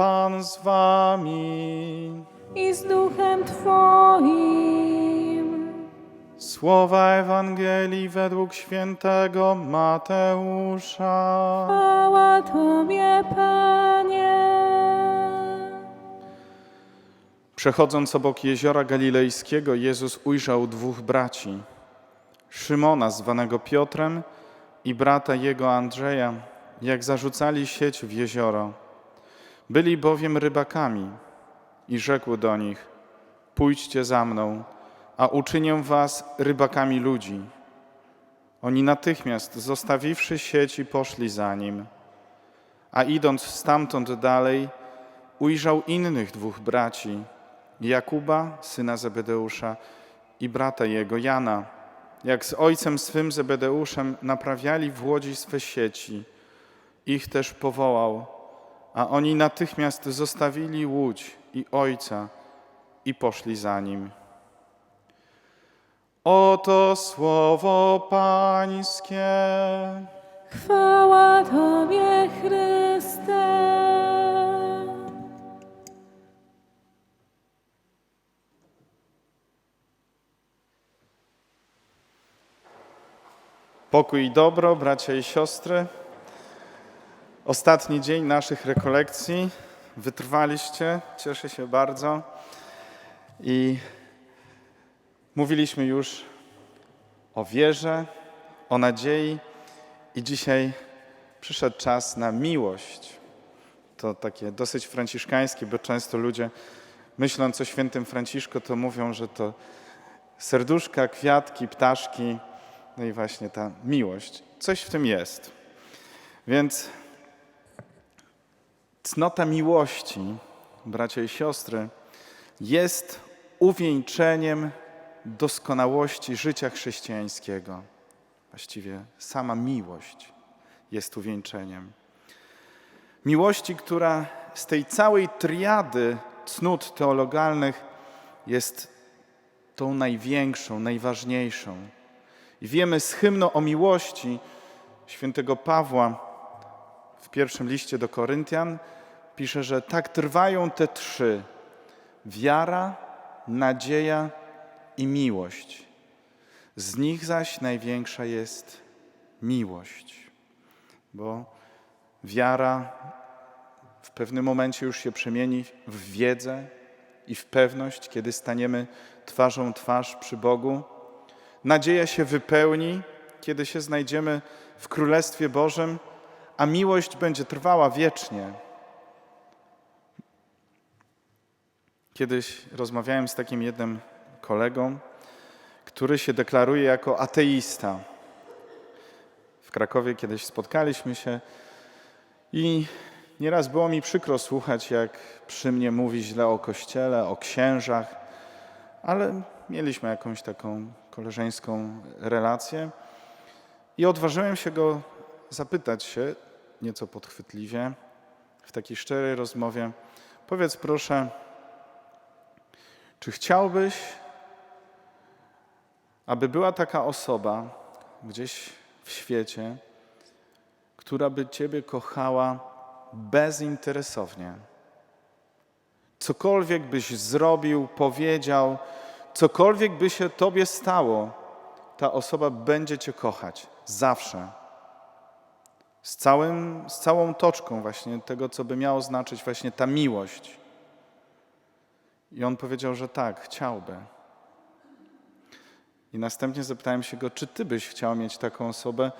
Pan z wami. i z duchem Twoim. Słowa Ewangelii według świętego Mateusza. Chwała Tobie, Panie. Przechodząc obok jeziora galilejskiego, Jezus ujrzał dwóch braci: Szymona, zwanego Piotrem, i brata jego Andrzeja, jak zarzucali sieć w jezioro. Byli bowiem rybakami i rzekł do nich: Pójdźcie za mną, a uczynię was rybakami ludzi. Oni natychmiast, zostawiwszy sieci, poszli za nim. A idąc stamtąd dalej, ujrzał innych dwóch braci, Jakuba, syna Zebedeusza, i brata jego, Jana, jak z ojcem swym Zebedeuszem naprawiali w łodzi swe sieci. Ich też powołał, a oni natychmiast zostawili łódź i ojca i poszli za nim. Oto słowo Pańskie. Chwała Tobie, Chryste. Pokój i dobro, bracia i siostry. Ostatni dzień naszych rekolekcji. Wytrwaliście, cieszę się bardzo. I mówiliśmy już o wierze, o nadziei, i dzisiaj przyszedł czas na miłość. To takie dosyć franciszkańskie, bo często ludzie, myśląc o świętym Franciszku, to mówią, że to serduszka, kwiatki, ptaszki, no i właśnie ta miłość. Coś w tym jest. Więc cnota miłości, bracia i siostry, jest uwieńczeniem doskonałości życia chrześcijańskiego. Właściwie sama miłość jest uwieńczeniem. Miłości, która z tej całej triady cnót teologalnych jest tą największą, najważniejszą. I wiemy z hymnu o miłości świętego Pawła w pierwszym liście do Koryntian pisze, że tak trwają te trzy: wiara, nadzieja i miłość. Z nich zaś największa jest miłość, bo wiara w pewnym momencie już się przemieni w wiedzę i w pewność, kiedy staniemy twarzą twarz przy Bogu. Nadzieja się wypełni, kiedy się znajdziemy w Królestwie Bożym, a miłość będzie trwała wiecznie. Kiedyś rozmawiałem z takim jednym kolegą, który się deklaruje jako ateista. W Krakowie kiedyś spotkaliśmy się i nieraz było mi przykro słuchać, jak przy mnie mówi źle o kościele, o księżach, ale mieliśmy jakąś taką koleżeńską relację i odważyłem się go zapytać się nieco podchwytliwie w takiej szczerej rozmowie. Powiedz proszę, czy chciałbyś, aby była taka osoba gdzieś w świecie, która by Ciebie kochała bezinteresownie? Cokolwiek byś zrobił, powiedział, cokolwiek by się Tobie stało, ta osoba będzie Cię kochać zawsze. Z, całym, z całą toczką właśnie tego, co by miało znaczyć właśnie ta miłość. I on powiedział, że tak, chciałby. I następnie zapytałem się go, czy ty byś chciał mieć taką osobę,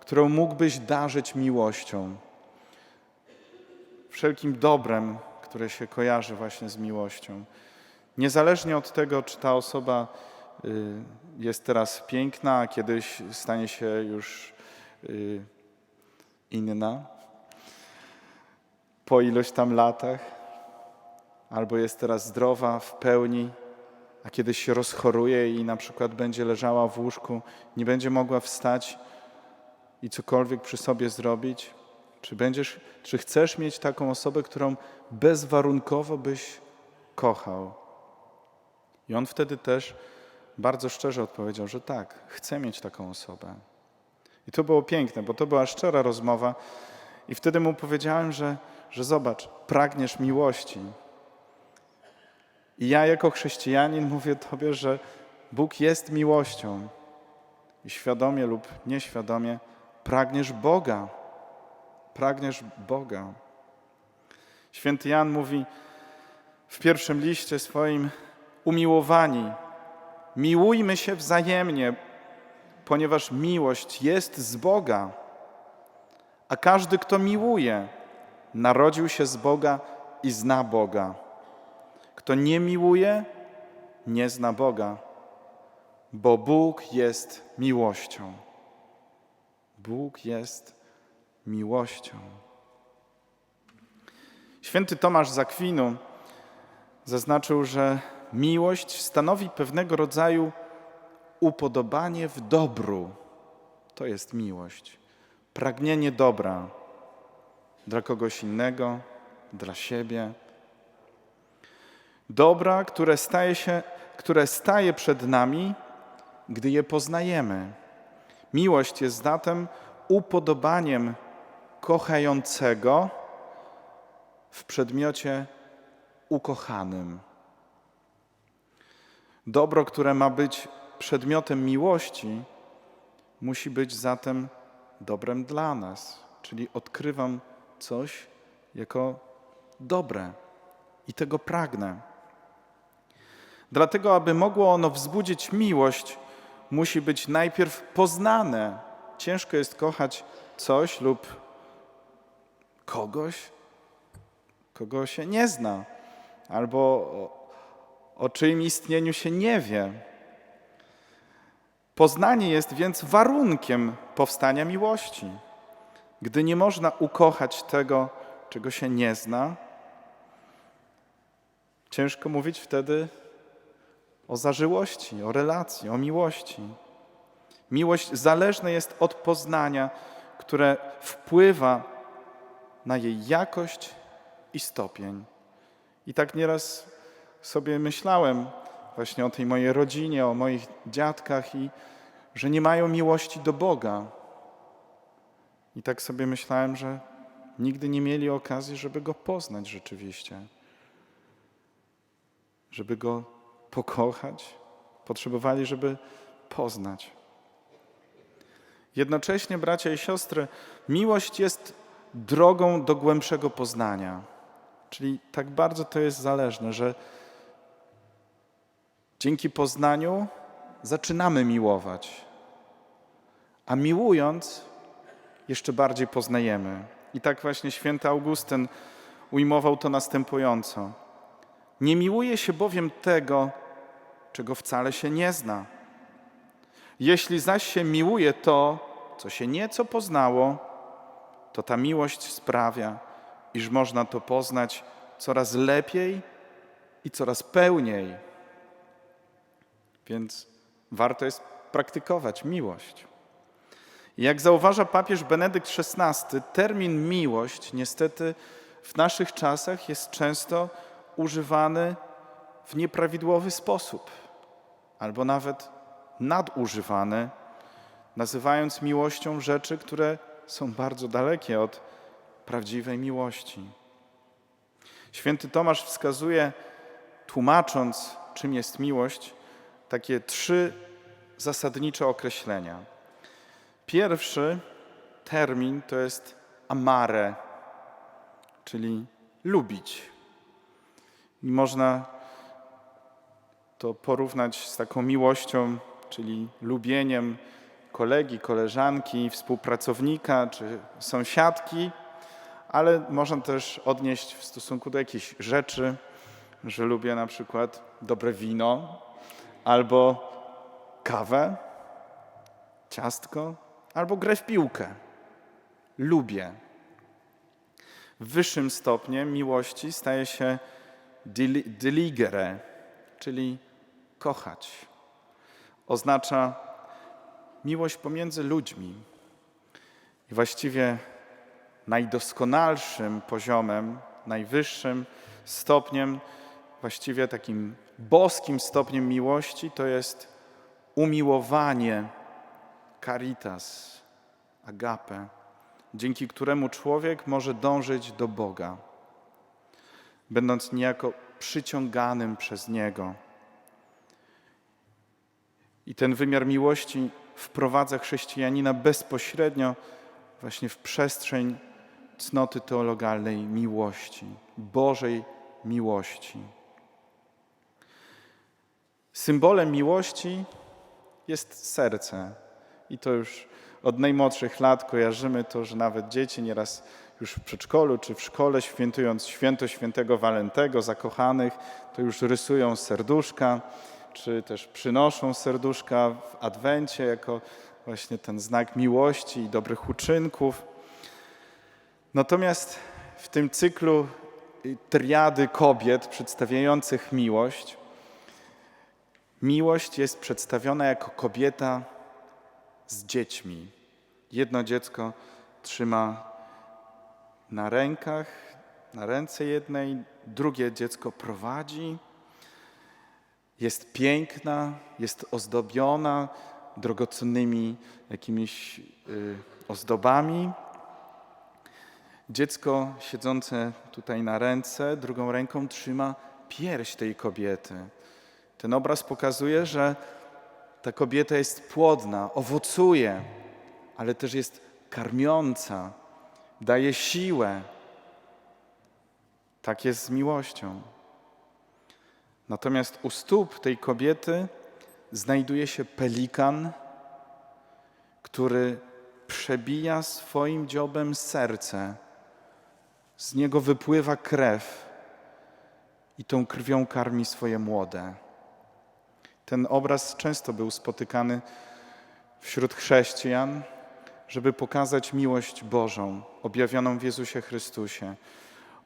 którą mógłbyś darzyć miłością, wszelkim dobrem, które się kojarzy właśnie z miłością. Niezależnie od tego, czy ta osoba y, jest teraz piękna, a kiedyś stanie się już y, inna, po ilość tam latach, albo jest teraz zdrowa w pełni, a kiedyś się rozchoruje i na przykład będzie leżała w łóżku, nie będzie mogła wstać i cokolwiek przy sobie zrobić? Czy, będziesz, czy chcesz mieć taką osobę, którą bezwarunkowo byś kochał? I on wtedy też bardzo szczerze odpowiedział, że tak, chcę mieć taką osobę. I to było piękne, bo to była szczera rozmowa. I wtedy mu powiedziałem, że, że zobacz, pragniesz miłości. I ja jako chrześcijanin mówię Tobie, że Bóg jest miłością. I świadomie lub nieświadomie pragniesz Boga. Pragniesz Boga. Święty Jan mówi w pierwszym liście swoim: Umiłowani, miłujmy się wzajemnie, ponieważ miłość jest z Boga. A każdy, kto miłuje, narodził się z Boga i zna Boga. Kto nie miłuje, nie zna Boga, bo Bóg jest miłością. Bóg jest miłością. Święty Tomasz z Akwinu zaznaczył, że miłość stanowi pewnego rodzaju upodobanie w dobru. To jest miłość. Pragnienie dobra dla kogoś innego, dla siebie. Dobra, które staje, się, które staje przed nami, gdy je poznajemy. Miłość jest zatem upodobaniem kochającego w przedmiocie ukochanym. Dobro, które ma być przedmiotem miłości, musi być zatem dobrem dla nas, czyli odkrywam coś jako dobre i tego pragnę. Dlatego, aby mogło ono wzbudzić miłość, musi być najpierw poznane. Ciężko jest kochać coś lub kogoś, kogo się nie zna, albo o, czyim istnieniu się nie wie. Poznanie jest więc warunkiem powstania miłości. Gdy nie można ukochać tego, czego się nie zna, ciężko mówić wtedy o zażyłości, o relacji, o miłości. Miłość zależna jest od poznania, które wpływa na jej jakość i stopień. I tak nieraz sobie myślałem właśnie o tej mojej rodzinie, o moich dziadkach i że nie mają miłości do Boga. I tak sobie myślałem, że nigdy nie mieli okazji, żeby Go poznać rzeczywiście. Żeby Go pokochać. Potrzebowali, żeby poznać. Jednocześnie, bracia i siostry, miłość jest drogą do głębszego poznania. Czyli tak bardzo to jest zależne, że dzięki poznaniu zaczynamy miłować, a miłując jeszcze bardziej poznajemy. I tak właśnie święty Augustyn ujmował to następująco. Nie miłuje się bowiem tego, czego wcale się nie zna. Jeśli zaś się miłuje to, co się nieco poznało, to ta miłość sprawia, iż można to poznać coraz lepiej i coraz pełniej. Więc warto jest praktykować miłość. Jak zauważa papież Benedykt XVI, termin miłość niestety w naszych czasach jest często używany w nieprawidłowy sposób, albo nawet nadużywany, nazywając miłością rzeczy, które są bardzo dalekie od prawdziwej miłości. Święty Tomasz wskazuje, tłumacząc, czym jest miłość, takie trzy zasadnicze określenia. Pierwszy termin to jest amare, czyli lubić. I można to porównać z taką miłością, czyli lubieniem kolegi, koleżanki, współpracownika czy sąsiadki, ale można też odnieść w stosunku do jakichś rzeczy, że lubię na przykład dobre wino albo kawę, ciastko albo grę w piłkę. Lubię. Wyższym stopniem miłości staje się dili- diligere, czyli kochać. Oznacza miłość pomiędzy ludźmi. I właściwie najdoskonalszym poziomem, najwyższym stopniem, właściwie takim boskim stopniem miłości to jest umiłowanie, caritas, agape, dzięki któremu człowiek może dążyć do Boga. będąc niejako przyciąganym przez Niego. I ten wymiar miłości wprowadza chrześcijanina bezpośrednio właśnie w przestrzeń cnoty teologalnej miłości, Bożej miłości. Symbolem miłości jest serce. I to już od najmłodszych lat kojarzymy to, że nawet dzieci nieraz już w przedszkolu czy w szkole, świętując święto świętego Walentego, zakochanych, to już rysują serduszka, czy też przynoszą serduszka w adwencie jako właśnie ten znak miłości i dobrych uczynków. Natomiast w tym cyklu triady kobiet przedstawiających miłość, miłość jest przedstawiona jako kobieta z dziećmi. Jedno dziecko trzyma na rękach, na ręce jednej, drugie dziecko prowadzi. Jest piękna, jest ozdobiona drogocennymi jakimiś y, ozdobami. Dziecko siedzące tutaj na ręce, drugą ręką trzyma pierś tej kobiety. Ten obraz pokazuje, że ta kobieta jest płodna, owocuje, ale też jest karmiąca, daje siłę. Tak jest z miłością. Natomiast u stóp tej kobiety znajduje się pelikan, który przebija swoim dziobem serce. Z niego wypływa krew i tą krwią karmi swoje młode. Ten obraz często był spotykany wśród chrześcijan, żeby pokazać miłość Bożą objawioną w Jezusie Chrystusie.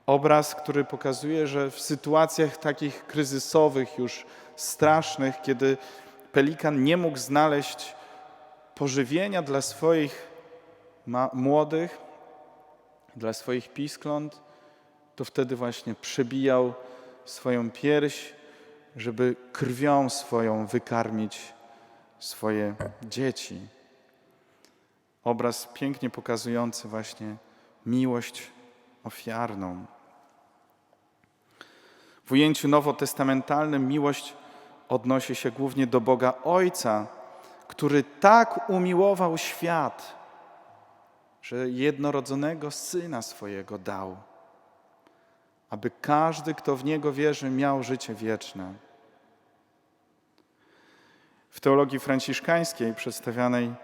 Obraz, który pokazuje, że w sytuacjach takich kryzysowych, już strasznych, kiedy pelikan nie mógł znaleźć pożywienia dla swoich młodych, dla swoich piskląt, to wtedy właśnie przebijał swoją pierś, żeby krwią swoją wykarmić swoje dzieci. Obraz pięknie pokazujący właśnie miłość ofiarną. W ujęciu nowotestamentalnym miłość odnosi się głównie do Boga Ojca, który tak umiłował świat, że jednorodzonego syna swojego dał, aby każdy, kto w niego wierzy, miał życie wieczne. W teologii franciszkańskiej przedstawianej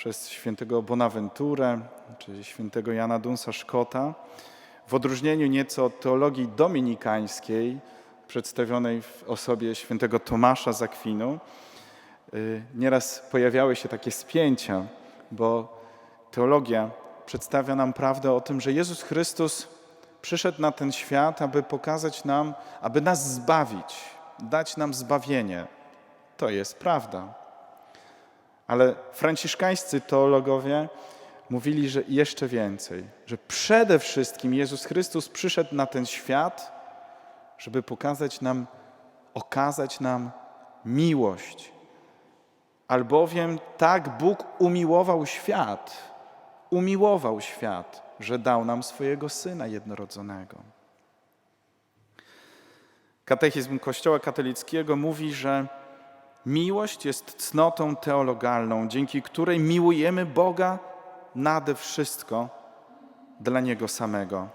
przez świętego Bonaventurę czy świętego Jana Dunsa Szkota, w odróżnieniu nieco od teologii dominikańskiej, przedstawionej w osobie świętego Tomasza z Akwinu, y, nieraz pojawiały się takie spięcia, bo teologia przedstawia nam prawdę o tym, że Jezus Chrystus przyszedł na ten świat, aby pokazać nam, aby nas zbawić, dać nam zbawienie. To jest prawda. Ale franciszkańscy teologowie mówili, że jeszcze więcej, że przede wszystkim Jezus Chrystus przyszedł na ten świat, żeby pokazać nam, okazać nam miłość. Albowiem tak Bóg umiłował świat, umiłował świat, że dał nam swojego Syna jednorodzonego. Katechizm Kościoła katolickiego mówi, że miłość jest cnotą teologalną, dzięki której miłujemy Boga nade wszystko dla Niego samego,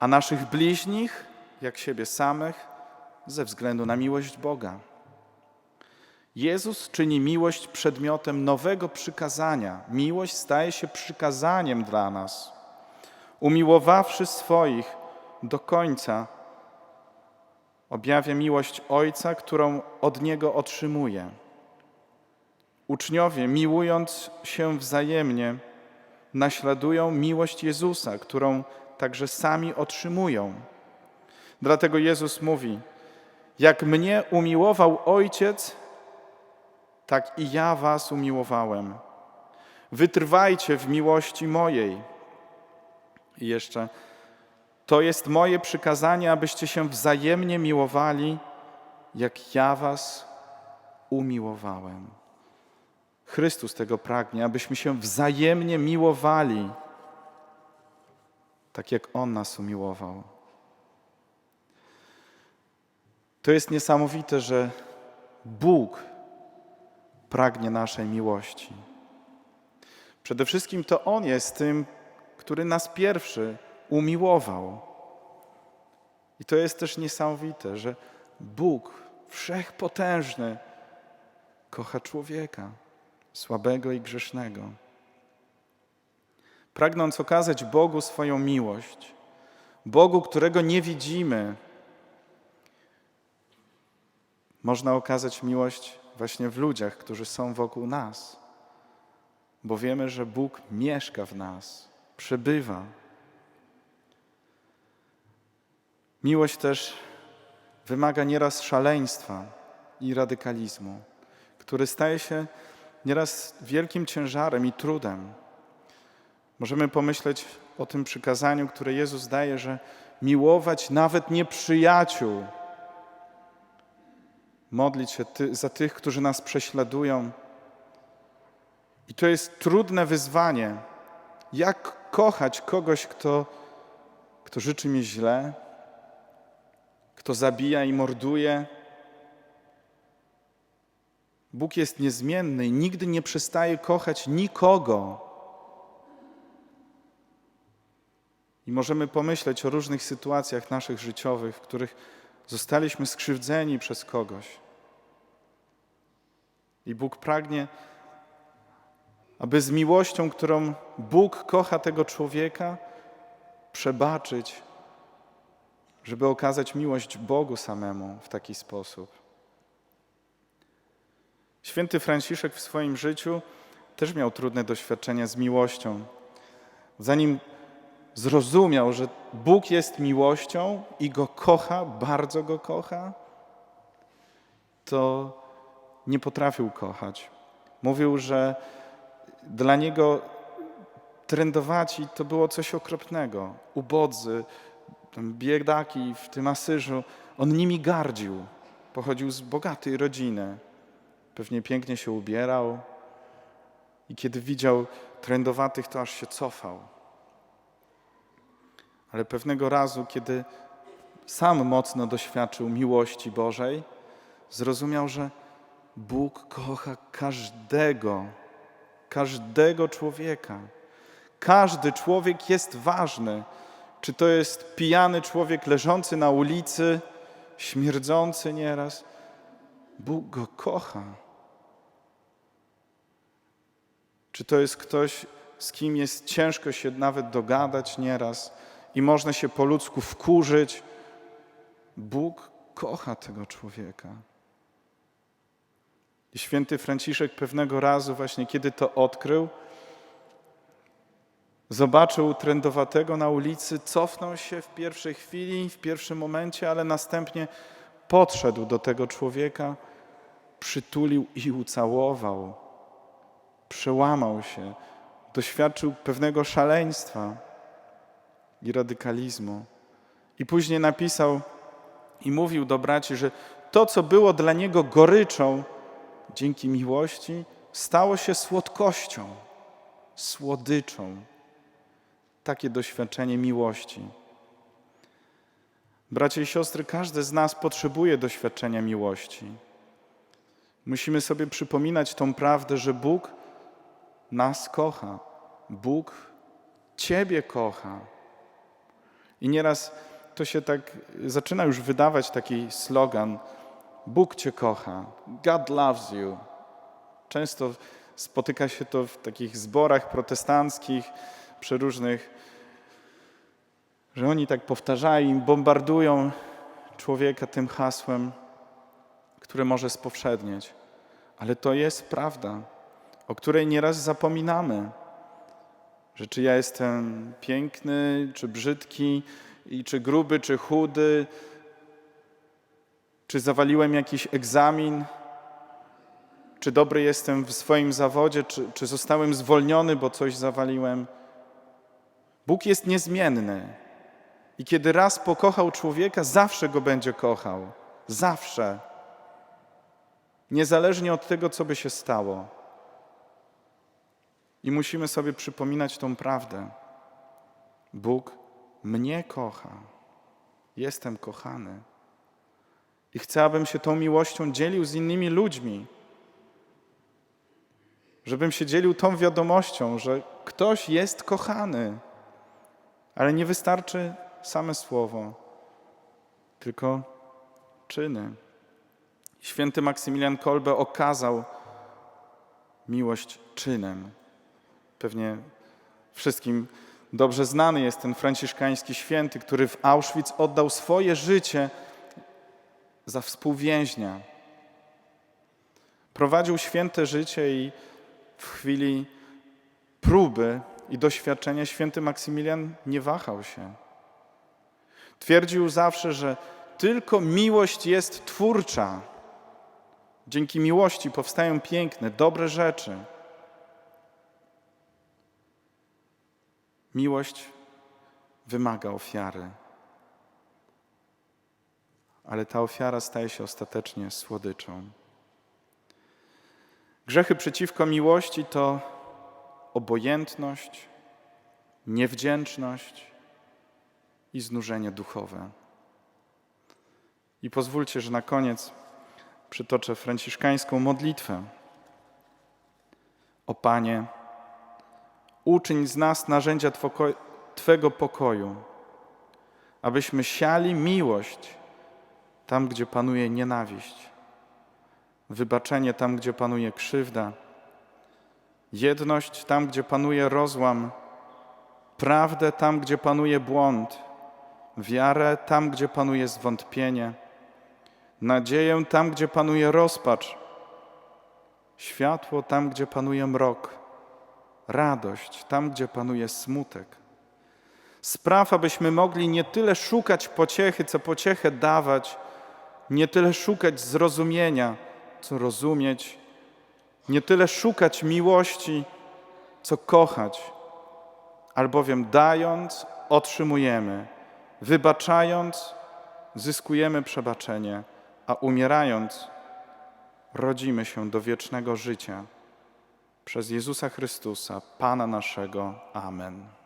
a naszych bliźnich jak siebie samych ze względu na miłość Boga. Jezus czyni miłość przedmiotem nowego przykazania. Miłość staje się przykazaniem dla nas. Umiłowawszy swoich do końca, objawia miłość Ojca, którą od Niego otrzymuje. Uczniowie, miłując się wzajemnie, naśladują miłość Jezusa, którą także sami otrzymują. Dlatego Jezus mówi: Jak mnie umiłował Ojciec, tak i ja Was umiłowałem. Wytrwajcie w miłości mojej. I jeszcze, to jest moje przykazanie, abyście się wzajemnie miłowali, jak ja Was umiłowałem. Chrystus tego pragnie, abyśmy się wzajemnie miłowali, tak jak On nas umiłował. To jest niesamowite, że Bóg pragnie naszej miłości. Przede wszystkim to On jest tym, który nas pierwszy umiłował. I to jest też niesamowite, że Bóg, wszechpotężny, kocha człowieka, słabego i grzesznego. Pragnąc okazać Bogu swoją miłość, Bogu, którego nie widzimy, można okazać miłość właśnie w ludziach, którzy są wokół nas, bo wiemy, że Bóg mieszka w nas, przebywa. Miłość też wymaga nieraz szaleństwa i radykalizmu, który staje się nieraz wielkim ciężarem i trudem. Możemy pomyśleć o tym przykazaniu, które Jezus daje, że miłować nawet nieprzyjaciół, modlić się ty, za tych, którzy nas prześladują. I to jest trudne wyzwanie. Jak kochać kogoś, kto, kto życzy mi źle, kto zabija i morduje? Bóg jest niezmienny i nigdy nie przestaje kochać nikogo. I możemy pomyśleć o różnych sytuacjach naszych życiowych, w których zostaliśmy skrzywdzeni przez kogoś. I Bóg pragnie, aby z miłością, którą Bóg kocha tego człowieka, przebaczyć, żeby okazać miłość Bogu samemu w taki sposób. Święty Franciszek w swoim życiu też miał trudne doświadczenia z miłością. Zanim zrozumiał, że Bóg jest miłością i go kocha, bardzo go kocha, to nie potrafił kochać. Mówił, że dla niego trędowaci to było coś okropnego. Ubodzy, biedaki w tym Asyżu. On nimi gardził. Pochodził z bogatej rodziny. Pewnie pięknie się ubierał. I kiedy widział trędowatych, to aż się cofał. Ale pewnego razu, kiedy sam mocno doświadczył miłości Bożej, zrozumiał, że Bóg kocha każdego, każdego człowieka. Każdy człowiek jest ważny. Czy to jest pijany człowiek leżący na ulicy, śmierdzący nieraz? Bóg go kocha. Czy to jest ktoś, z kim jest ciężko się nawet dogadać nieraz i można się po ludzku wkurzyć? Bóg kocha tego człowieka. I święty Franciszek pewnego razu, właśnie kiedy to odkrył, zobaczył trędowatego na ulicy, cofnął się w pierwszej chwili, w pierwszym momencie, ale następnie podszedł do tego człowieka, przytulił i ucałował. Przełamał się, doświadczył pewnego szaleństwa i radykalizmu. I później napisał i mówił do braci, że to, co było dla niego goryczą, dzięki miłości stało się słodkością, słodyczą. Takie doświadczenie miłości. Bracia i siostry, każdy z nas potrzebuje doświadczenia miłości. Musimy sobie przypominać tą prawdę, że Bóg nas kocha. Bóg Ciebie kocha. I nieraz to się tak zaczyna już wydawać taki slogan, Bóg Cię kocha. God loves you. Często spotyka się to w takich zborach protestanckich, przeróżnych, że oni tak powtarzają i bombardują człowieka tym hasłem, które może spowszednieć. Ale to jest prawda, o której nieraz zapominamy. Że czy ja jestem piękny, czy brzydki, i czy gruby, czy chudy, czy zawaliłem jakiś egzamin? Czy dobry jestem w swoim zawodzie? Czy, czy zostałem zwolniony, bo coś zawaliłem? Bóg jest niezmienny. I kiedy raz pokochał człowieka, zawsze go będzie kochał. Zawsze. Niezależnie od tego, co by się stało. I musimy sobie przypominać tą prawdę. Bóg mnie kocha. Jestem kochany. I chcę, abym się tą miłością dzielił z innymi ludźmi. Żebym się dzielił tą wiadomością, że ktoś jest kochany. Ale nie wystarczy same słowo, tylko czyny. Święty Maksymilian Kolbe okazał miłość czynem. Pewnie wszystkim dobrze znany jest ten franciszkański święty, który w Auschwitz oddał swoje życie za współwięźnia. Prowadził święte życie i w chwili próby i doświadczenia święty Maksymilian nie wahał się. Twierdził zawsze, że tylko miłość jest twórcza. Dzięki miłości powstają piękne, dobre rzeczy. Miłość wymaga ofiary, ale ta ofiara staje się ostatecznie słodyczą. Grzechy przeciwko miłości to obojętność, niewdzięczność i znużenie duchowe. I pozwólcie, że na koniec przytoczę franciszkańską modlitwę. O Panie, uczyń z nas narzędzia Twego pokoju, abyśmy siali miłość tam, gdzie panuje nienawiść, wybaczenie tam, gdzie panuje krzywda, jedność tam, gdzie panuje rozłam, prawdę tam, gdzie panuje błąd, wiarę tam, gdzie panuje zwątpienie, nadzieję tam, gdzie panuje rozpacz, światło tam, gdzie panuje mrok, radość tam, gdzie panuje smutek. Spraw, abyśmy mogli nie tyle szukać pociechy, co pociechę dawać, nie tyle szukać zrozumienia, co rozumieć, nie tyle szukać miłości, co kochać, albowiem dając, otrzymujemy, wybaczając, zyskujemy przebaczenie, a umierając, rodzimy się do wiecznego życia. Przez Jezusa Chrystusa, Pana naszego. Amen.